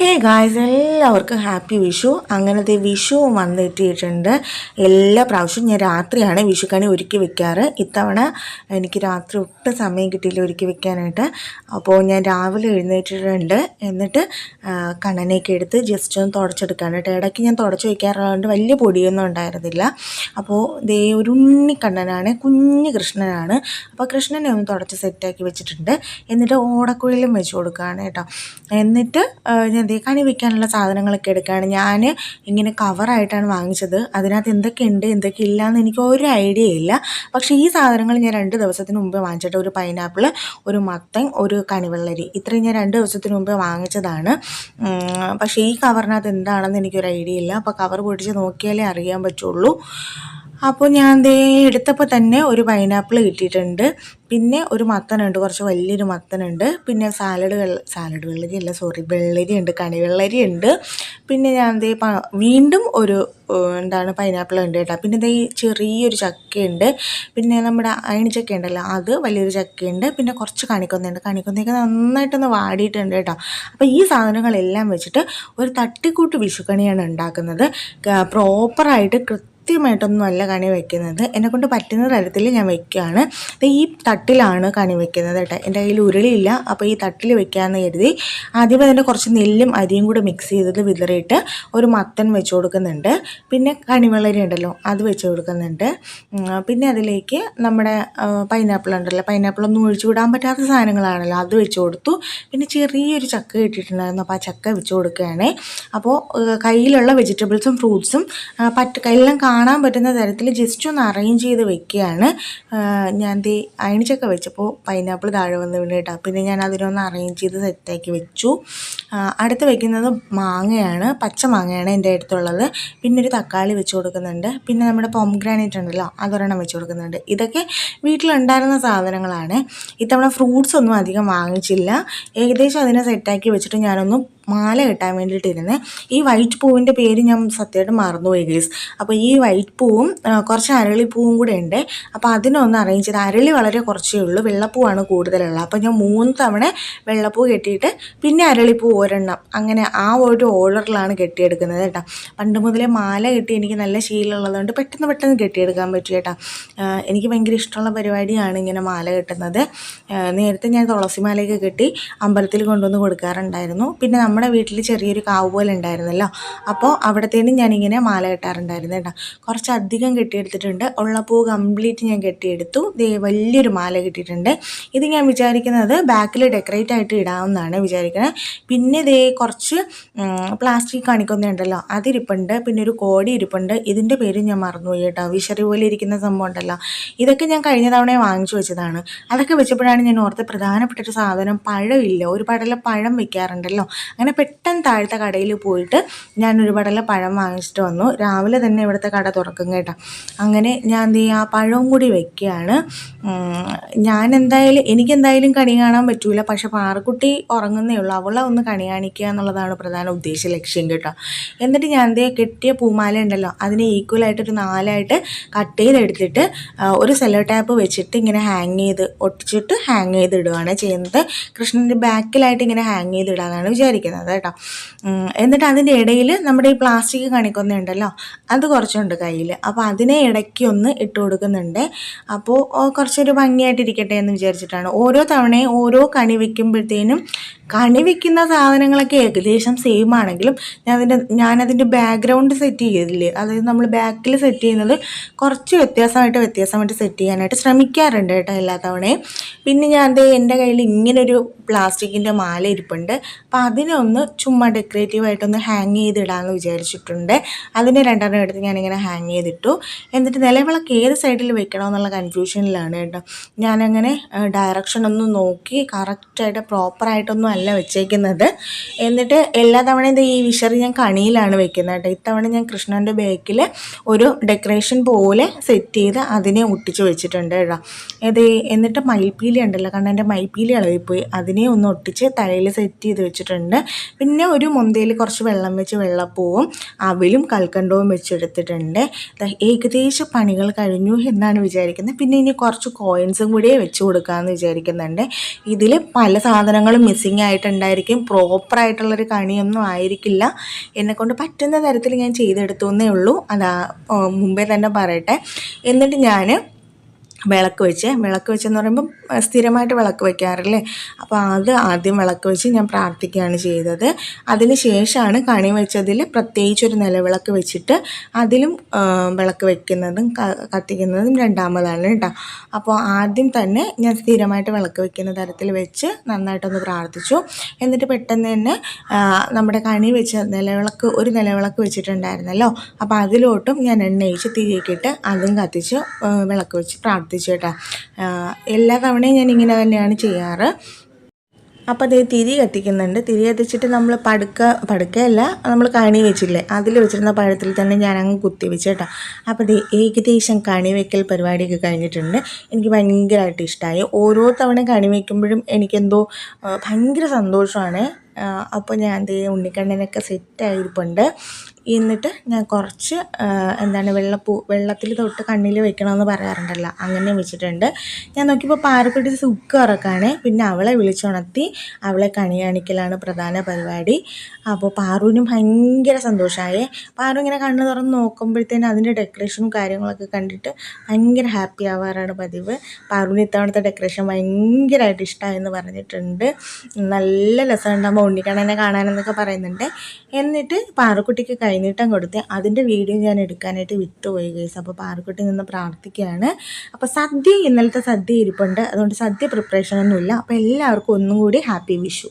ഹേ guys എല്ലാവർക്കും happy Vishu അങ്ങനത്തെ വിഷു വന്നെത്തിയിട്ടുണ്ട്. എല്ലാ പ്രാവശ്യവും ഞാൻ രാത്രിയാണ് വിഷുക്കണി ഒരുക്കി വെക്കാറ്. ഇത്തവണ എനിക്ക് രാത്രി ഒട്ടും സമയം കിട്ടിയില്ല ഒരുക്കി വെക്കാനായിട്ട്. അപ്പോൾ ഞാൻ രാവിലെ എഴുന്നേറ്റിട്ടുണ്ട്. എന്നിട്ട് കണ്ണനെയൊക്കെ എടുത്ത് ജസ്റ്റ് ഒന്ന് തുടച്ചെടുക്കാണ് കേട്ടോ. ഇടയ്ക്ക് ഞാൻ തുടച്ച് വെക്കാറുള്ളതുകൊണ്ട് വലിയ പൊടിയൊന്നും ഉണ്ടായിരുന്നില്ല. അപ്പോൾ ദേ ഒരു ഉണ്ണി കണ്ണനാണ് കുഞ്ഞ് കൃഷ്ണനാണ്. അപ്പോൾ കൃഷ്ണനെ ഒന്ന് തുടച്ച് സെറ്റാക്കി വെച്ചിട്ടുണ്ട്. എന്നിട്ട് ഓടക്കുഴലും വെച്ച് കൊടുക്കുകയാണ് കേട്ടോ. എന്നിട്ട് ഞാൻ ദേ കണി സാധനങ്ങളൊക്കെ എടുക്കുകയാണ് ഞാൻ ഇങ്ങനെ കവറായിട്ടാണ് വാങ്ങിച്ചത്. അതിനകത്ത് എന്തൊക്കെ ഉണ്ട് എന്തൊക്കെ ഇല്ല എന്ന് എനിക്ക് ഒരു ഐഡിയ ഇല്ല. പക്ഷേ ഈ സാധനങ്ങൾ ഞാൻ രണ്ട് ദിവസത്തിന് മുമ്പ് വാങ്ങിച്ചിട്ട് ഒരു പൈനാപ്പിൾ ഒരു മത്തൻ ഒരു കണിവെള്ളരി ഇത്രയും ഞാൻ രണ്ട് ദിവസത്തിന് മുമ്പ് വാങ്ങിച്ചതാണ്. പക്ഷേ ഈ കവറിനകത്ത് എന്താണെന്ന് എനിക്കൊരു ഐഡിയ ഇല്ല. അപ്പോൾ കവർ പൊടിച്ച് നോക്കിയാലേ അറിയാൻ പറ്റുള്ളൂ. അപ്പോൾ ഞാൻ ദേ എടുത്തപ്പോൾ തന്നെ ഒരു പൈനാപ്പിൾ കിട്ടിയിട്ടുണ്ട്. പിന്നെ ഒരു മത്തനുണ്ട് കുറച്ച് വലിയൊരു മത്തനുണ്ട്. പിന്നെ സാലഡ് വെള്ള സാലഡ് വെള്ളരി അല്ല സോറി വെള്ളരി ഉണ്ട് കണി വെള്ളരി ഉണ്ട് പിന്നെ ഞാൻ ദേ വീണ്ടും ഒരു എന്താണ് പൈനാപ്പിൾ ഉണ്ട് കേട്ടോ. പിന്നെ ദേ ചെറിയൊരു ചക്കയുണ്ട്. പിന്നെ നമ്മുടെ അയണിച്ചക്ക ഉണ്ടല്ലോ അത് വലിയൊരു ചക്കയുണ്ട്. പിന്നെ കുറച്ച് കണിക്കൊന്നയുണ്ട്. കണിക്കൊന്നയൊക്കെ നന്നായിട്ടൊന്ന് വാടിയിട്ടുണ്ട് കേട്ടോ. അപ്പോൾ ഈ സാധനങ്ങളെല്ലാം വെച്ചിട്ട് ഒരു തട്ടിക്കൂട്ട് വിഷുക്കണിയാണ് ഉണ്ടാക്കുന്നത്. പ്രോപ്പറായിട്ട് കൃത്യമായിട്ടൊന്നും അല്ല കണി വെക്കുന്നത്. എന്നെക്കൊണ്ട് പറ്റുന്ന തരത്തിൽ ഞാൻ വെക്കുകയാണ്. ഈ തട്ടിലാണ് കണി വെക്കുന്നത് കേട്ടോ. എന്റെ കയ്യിൽ ഉരുളിയില്ല. അപ്പോൾ ഈ തട്ടിൽ വെക്കാമെന്ന് കരുതി ആദ്യമേ തന്നെ കുറച്ച് നെല്ലും അരിയും കൂടെ മിക്സ് ചെയ്തത് വിതറിയിട്ട് ഒരു മത്തൻ വെച്ച് കൊടുക്കുന്നുണ്ട്. പിന്നെ കണിവെള്ളരി ഉണ്ടല്ലോ അത് വെച്ച് കൊടുക്കുന്നുണ്ട്. പിന്നെ അതിലേക്ക് നമ്മുടെ പൈനാപ്പിൾ ഉണ്ടല്ലോ. പൈനാപ്പിൾ ഒന്നും ഒഴിച്ചു വിടാൻ പറ്റാത്ത സാധനങ്ങളാണല്ലോ അത് വെച്ച് കൊടുത്തു. പിന്നെ ചെറിയൊരു ചക്ക കിട്ടിയിട്ടുണ്ടായിരുന്നു അപ്പോൾ ആ ചക്ക വെച്ച് കൊടുക്കുകയാണ്. അപ്പോൾ കയ്യിലുള്ള വെജിറ്റബിൾസും ഫ്രൂട്ട്സും പറ്റ എല്ലാം കാണാൻ പറ്റുന്ന തരത്തിൽ ജസ്റ്റ് ഒന്ന് അറേഞ്ച് ചെയ്ത് വെക്കുകയാണ്. ഞാൻ ദേ അയണിച്ചൊക്കെ വെച്ചപ്പോൾ പൈനാപ്പിൾ താഴെ വന്ന് വീണിട്ടാ. പിന്നെ ഞാൻ അതിനൊന്ന് അറേഞ്ച് ചെയ്ത് സെറ്റാക്കി വെച്ചു. അടുത്ത് വെക്കുന്നത് മാങ്ങയാണ്. പച്ച മാങ്ങയാണ് എന്റെ അടുത്തുള്ളത്. പിന്നെ ഒരു തക്കാളി വെച്ച് കൊടുക്കുന്നുണ്ട്. പിന്നെ നമ്മുടെ പൊംഗ്രാനൈറ്റ് ഉണ്ടല്ലോ അതൊരെണ്ണം വെച്ച് കൊടുക്കുന്നുണ്ട്. ഇതൊക്കെ വീട്ടിലുണ്ടായിരുന്ന സാധനങ്ങളാണ്. ഇത്തവണ ഫ്രൂട്ട്സ് ഒന്നും അധികം വാങ്ങിച്ചില്ല. ഏകദേശം അതിനെ സെറ്റാക്കി വെച്ചിട്ട് ഞാനൊന്ന് മാല കെട്ടാൻ വേണ്ടിയിട്ടിരുന്നത് ഈ വൈറ്റ് പൂവിന്റെ പേര് ഞാൻ സത്യമായിട്ട് മറന്നുപോയി ഗേസ് അപ്പോൾ ഈ വൈറ്റ് പൂവും കുറച്ച് അരളി പൂവും കൂടെ ഉണ്ട്. അപ്പോൾ അതിനൊന്ന് അറേഞ്ച് ചെയ്ത് അരളി വളരെ കുറച്ചേ ഉള്ളൂ. വെള്ളപ്പൂവാണ് കൂടുതലുള്ളത്. അപ്പോൾ ഞാൻ മൂന്ന് തവണ വെള്ളപ്പൂ കെട്ടിയിട്ട് പിന്നെ അരളിപ്പൂ ഒരെണ്ണം. അങ്ങനെ ആ ഒരു ഓർഡറിലാണ് കെട്ടിയെടുക്കുന്നത് കേട്ടോ. പണ്ട് മുതലേ മാല കെട്ടി എനിക്ക് നല്ല ശീലമുള്ളതുകൊണ്ട് പെട്ടെന്ന് പെട്ടെന്ന് കെട്ടിയെടുക്കാൻ പറ്റും കേട്ടോ. എനിക്ക് ഭയങ്കര ഇഷ്ടമുള്ള പരിപാടിയാണ് ഇങ്ങനെ മാല കെട്ടുന്നത്. നേരത്തെ ഞാൻ തുളസി മാലയൊക്കെ കെട്ടി അമ്പലത്തിൽ കൊണ്ടുവന്ന് കൊടുക്കാറുണ്ടായിരുന്നു. പിന്നെ നമ്മുടെ വീട്ടിൽ ചെറിയൊരു കാവ് പോലെ ഉണ്ടായിരുന്നല്ലോ. അപ്പോൾ അവിടത്തേനും ഞാനിങ്ങനെ മാല കെട്ടാറുണ്ടായിരുന്നു കേട്ടോ. കുറച്ചധികം കെട്ടിയെടുത്തിട്ടുണ്ട്. ഉള്ള പൂ കംപ്ലീറ്റ് ഞാൻ കെട്ടിയെടുത്തു. വലിയൊരു മാല കിട്ടിയിട്ടുണ്ട്. ഇത് ഞാൻ വിചാരിക്കുന്നത് ബാക്കിൽ ഡെക്കറേറ്റ് ആയിട്ട് ഇടാമെന്നാണ് വിചാരിക്കുന്നത് പിന്നെ ഇതേ കുറച്ച് പ്ലാസ്റ്റിക് കാണിക്കൊന്നുണ്ടല്ലോ അതിരിപ്പുണ്ട്. പിന്നെ ഒരു കോടി ഇരിപ്പുണ്ട്. ഇതിന്റെ പേര് ഞാൻ മറന്നുപോയി കേട്ടോ. വിഷറി പോലെ ഇരിക്കുന്ന സംഭവം ഉണ്ടല്ലോ. ഇതൊക്കെ ഞാൻ കഴിഞ്ഞ തവണ വാങ്ങിച്ചു വെച്ചതാണ്. അതൊക്കെ വെച്ചപ്പോഴാണ് ഞാൻ ഓർത്ത് പ്രധാനപ്പെട്ട ഒരു സാധനം പഴമില്ല. ഒരു പഴം വെക്കാറുണ്ടല്ലോ. അങ്ങനെ പെട്ടെന്ന് താഴത്തെ കടയിൽ പോയിട്ട് ഞാൻ ഒരു പഴം വാങ്ങിച്ചിട്ട് വന്നു. രാവിലെ തന്നെ ഇവിടുത്തെ കട തുറക്കും കേട്ടോ. അങ്ങനെ ഞാൻ എന്ത് ചെയ്യുക ആ പഴവും കൂടി വെക്കുകയാണ്. ഞാൻ എന്തായാലും എനിക്ക് എന്തായാലും കണി കാണാൻ പറ്റൂല. പക്ഷെ പാറക്കുട്ടി ഉറങ്ങുന്നേ ഉള്ളൂ. അവളെ ഒന്ന് കണി കാണിക്കുക എന്നുള്ളതാണ് പ്രധാന ഉദ്ദേശ ലക്ഷ്യം കേട്ടോ. എന്നിട്ട് ഞാൻ എന്തേ കെട്ടിയ പൂമാല ഉണ്ടല്ലോ അതിനെ ഈക്വലായിട്ട് ഒരു നാലായിട്ട് കട്ട് ചെയ്തെടുത്തിട്ട് ഒരു സെല്ലോ ടാപ്പ് വെച്ചിട്ട് ഇങ്ങനെ ഹാങ് ചെയ്ത് ഒട്ടിച്ചിട്ട് ഹാങ് ചെയ്ത് ഇടുകയാണ് ചെയ്യുന്നത്. കൃഷ്ണന്റെ ബാക്കിലായിട്ട് ഇങ്ങനെ ഹാങ് ചെയ്ത് ഇടാന്നാണ് വിചാരിക്കുന്നത്. കേട്ടോ. എന്നിട്ട് അതിന്റെ ഇടയിൽ നമ്മുടെ ഈ പ്ലാസ്റ്റിക് കണിക്കൊന്നുണ്ടല്ലോ അത് കുറച്ചുണ്ട് കയ്യിൽ അപ്പോൾ അതിനെ ഇടയ്ക്ക് ഒന്ന് ഇട്ട് കൊടുക്കുന്നുണ്ട്. അപ്പോൾ കുറച്ചൊരു ഭംഗിയായിട്ടിരിക്കട്ടെ എന്ന് വിചാരിച്ചിട്ടാണ്. ഓരോ തവണയും ഓരോ കണി വെക്കുമ്പോഴത്തേനും കണി വെക്കുന്ന സാധനങ്ങളൊക്കെ ഏകദേശം സെയിം ആണെങ്കിലും ഞാൻ അതിന്റെ ഞാനതിന്റെ ബാക്ക്ഗ്രൗണ്ട് സെറ്റ് ചെയ്തില്ലേ? അതായത് നമ്മൾ ബാക്കിൽ സെറ്റ് ചെയ്യുന്നത് കുറച്ച് വ്യത്യാസമായിട്ട് വ്യത്യാസമായിട്ട് സെറ്റ് ചെയ്യാനായിട്ട് ശ്രമിക്കാറുണ്ട് കേട്ടോ എല്ലാ തവണയും. പിന്നെ ഞാൻ ദേ എന്റെ കയ്യിൽ ഇങ്ങനൊരു പ്ലാസ്റ്റിക്കിന്റെ മാല ഇരിപ്പുണ്ട്. അപ്പോൾ അതിനെ ഒന്ന് ചുമ്മാ ഡെക്കറേറ്റീവായിട്ടൊന്ന് ഹാങ് ചെയ്തിടാമെന്ന് വിചാരിച്ചിട്ടുണ്ട്. അതിനെ രണ്ടെണ്ണം എടുത്ത് ഞാനിങ്ങനെ ഹാങ് ചെയ്തിട്ടു. എന്നിട്ട് നിലവിളക്ക് ഏത് സൈഡിൽ വെക്കണമെന്നുള്ള കൺഫ്യൂഷനിലാണ് കേട്ടോ. ഞാനങ്ങനെ ഒന്ന് നോക്കി കറക്റ്റായിട്ട് പ്രോപ്പറായിട്ടൊന്നും അല്ല വെച്ചേക്കുന്നത്. എന്നിട്ട് എല്ലാ തവണയും ഇത് ഈ വിഷറി ഞാൻ കണിയിലാണ് വെക്കുന്നത് കേട്ടോ. ഇത്തവണ ഞാൻ കൃഷ്ണന്റെ ബാക്കിൽ ഒരു ഡെക്കറേഷൻ പോലെ സെറ്റ് ചെയ്ത് അതിനെ ഒട്ടിച്ച് വെച്ചിട്ടുണ്ട് കേട്ടോ. ഇത് എന്നിട്ട് മയിൽപ്പീലി ഉണ്ടല്ലോ കാരണം എന്റെ മയിൽപ്പീലി ഇളകിപ്പോയി. അതിനെ ഒന്ന് ഒട്ടിച്ച് തലയിൽ സെറ്റ് ചെയ്ത് വെച്ചിട്ടുണ്ട്. പിന്നെ ഒരു മുന്തയിൽ കുറച്ച് വെള്ളം വെച്ച് വെള്ളപ്പൂവും അവിലും കൽക്കണ്ടവും വെച്ചെടുത്തിട്ടുണ്ട്. ഏകദേശം പണികൾ കഴിഞ്ഞു എന്നാണ് വിചാരിക്കുന്നത്. പിന്നെ ഇനി കുറച്ച് കോയിൻസും കൂടിയേ വെച്ച് കൊടുക്കാമെന്ന് വിചാരിക്കുന്നുണ്ട്. ഇതിൽ പല സാധനങ്ങളും മിസ്സിങ് ആയിട്ടുണ്ടായിരിക്കും പ്രോപ്പറായിട്ടുള്ളൊരു കണിയൊന്നും ആയിരിക്കില്ല. എന്നെക്കൊണ്ട് പറ്റുന്ന തരത്തിൽ ഞാൻ ചെയ്തെടുത്തു എന്നേ ഉള്ളൂ. അതാ മുമ്പേ തന്നെ പറയട്ടെ. എന്നിട്ട് ഞാൻ വിളക്ക് വെച്ച്. വിളക്ക് വെച്ചെന്ന് പറയുമ്പം സ്ഥിരമായിട്ട് വിളക്ക് വെക്കാറില്ലേ? അപ്പോൾ അത് ആദ്യം വിളക്ക് വെച്ച് ഞാൻ പ്രാർത്ഥിക്കുകയാണ് ചെയ്തത്. അതിന് ശേഷമാണ് കണി വെച്ചതിൽ പ്രത്യേകിച്ച് ഒരു നിലവിളക്ക് വെച്ചിട്ട് അതിലും വിളക്ക് വെക്കുന്നതും കത്തിക്കുന്നതും രണ്ടാമതാണ് കേട്ടോ. അപ്പോൾ ആദ്യം തന്നെ ഞാൻ സ്ഥിരമായിട്ട് വിളക്ക് വെക്കുന്ന തരത്തിൽ വെച്ച് നന്നായിട്ടൊന്ന് പ്രാർത്ഥിച്ചു. എന്നിട്ട് പെട്ടെന്ന് തന്നെ നമ്മുടെ കണി വെച്ച നിലവിളക്ക് ഒരു നിലവിളക്ക് വെച്ചിട്ടുണ്ടായിരുന്നല്ലോ. അപ്പോൾ അതിലോട്ടും ഞാൻ എണ്ണയിച്ച് തിരിയിക്കിട്ട് അതും കത്തിച്ച് വിളക്ക് വെച്ച് പ്രാർത്ഥിച്ചു. ആ, എല്ലാ തവണയും ഞാൻ ഇങ്ങനെ തന്നെയാണ് ചെയ്യാറ്. അപ്പോൾ അതേ തിരി കത്തിക്കുന്നുണ്ട്. തിരി കത്തിച്ചിട്ട് നമ്മൾ പടുക്ക പടുക്കയല്ല നമ്മൾ കണി വെച്ചില്ലേ? അതിൽ വെച്ചിരുന്ന പഴത്തിൽ തന്നെ ഞാൻ അങ്ങ് കുത്തി വെച്ചേട്ടാ. അപ്പോൾ ദേ ഏകദേശം കണി വെക്കൽ പരിപാടിയൊക്കെ കഴിഞ്ഞിട്ടുണ്ട്. എനിക്ക് ഭയങ്കരമായിട്ട് ഇഷ്ടമായി ഓരോ തവണ കണി വെക്കുമ്പോഴും എനിക്കെന്തോ ഭയങ്കര സന്തോഷമാണ് അപ്പോൾ ഞാൻ ദേ ഉണ്ണിക്കണ്ണനൊക്കെ സെറ്റായിരിപ്പുണ്ട് എന്നിട്ട് ഞാൻ കുറച്ച് എന്താണ് വെള്ളപ്പൂ വെള്ളത്തിൽ തൊട്ട് കണ്ണിൽ വെക്കണമെന്ന് പറയാറുണ്ടല്ലോ. അങ്ങനെ വെച്ചിട്ടുണ്ട്. ഞാൻ നോക്കിയപ്പോൾ പാറക്കുട്ടി സുക്ക് ഇറക്കാണ് പിന്നെ അവളെ വിളിച്ചുണർത്തി അവളെ കണി കാണിക്കലാണ് പ്രധാന പരിപാടി. അപ്പോൾ പാറുവിനും ഭയങ്കര സന്തോഷമായി. പാറു ഇങ്ങനെ കണ്ണ് തുറന്ന് നോക്കുമ്പോഴത്തേനും അതിന്റെ ഡെക്കറേഷനും കാര്യങ്ങളൊക്കെ കണ്ടിട്ട് ഭയങ്കര ഹാപ്പി ആവാറാണ് പതിവ്. പാറുവിന് ഇത്തവണത്തെ ഡെക്കറേഷൻ ഭയങ്കരമായിട്ട് ഇഷ്ടമായെന്ന് പറഞ്ഞിട്ടുണ്ട്. നല്ല രസമുണ്ടാകുമ്പോൾ ഉണ്ണിക്കണ്ണനെ കാണാനെന്നൊക്കെ പറയുന്നുണ്ട്. എന്നിട്ട് പാറക്കുട്ടിക്ക് കൈനീട്ടം കൊടുത്ത് അതിന്റെ വീഡിയോ ഞാൻ എടുക്കാനായിട്ട് വിട്ടുപോയി ഗൈസ് അപ്പോൾ പാറക്കുട്ടി നിന്ന് പ്രാർത്ഥിക്കുകയാണ്. അപ്പോൾ സദ്യ ഇന്നലത്തെ സദ്യ ഇരിപ്പുണ്ട്. അതുകൊണ്ട് സദ്യ പ്രിപ്പറേഷൻ ഒന്നുമില്ല. അപ്പോൾ എല്ലാവർക്കും ഒന്നും കൂടി ഹാപ്പി വിഷു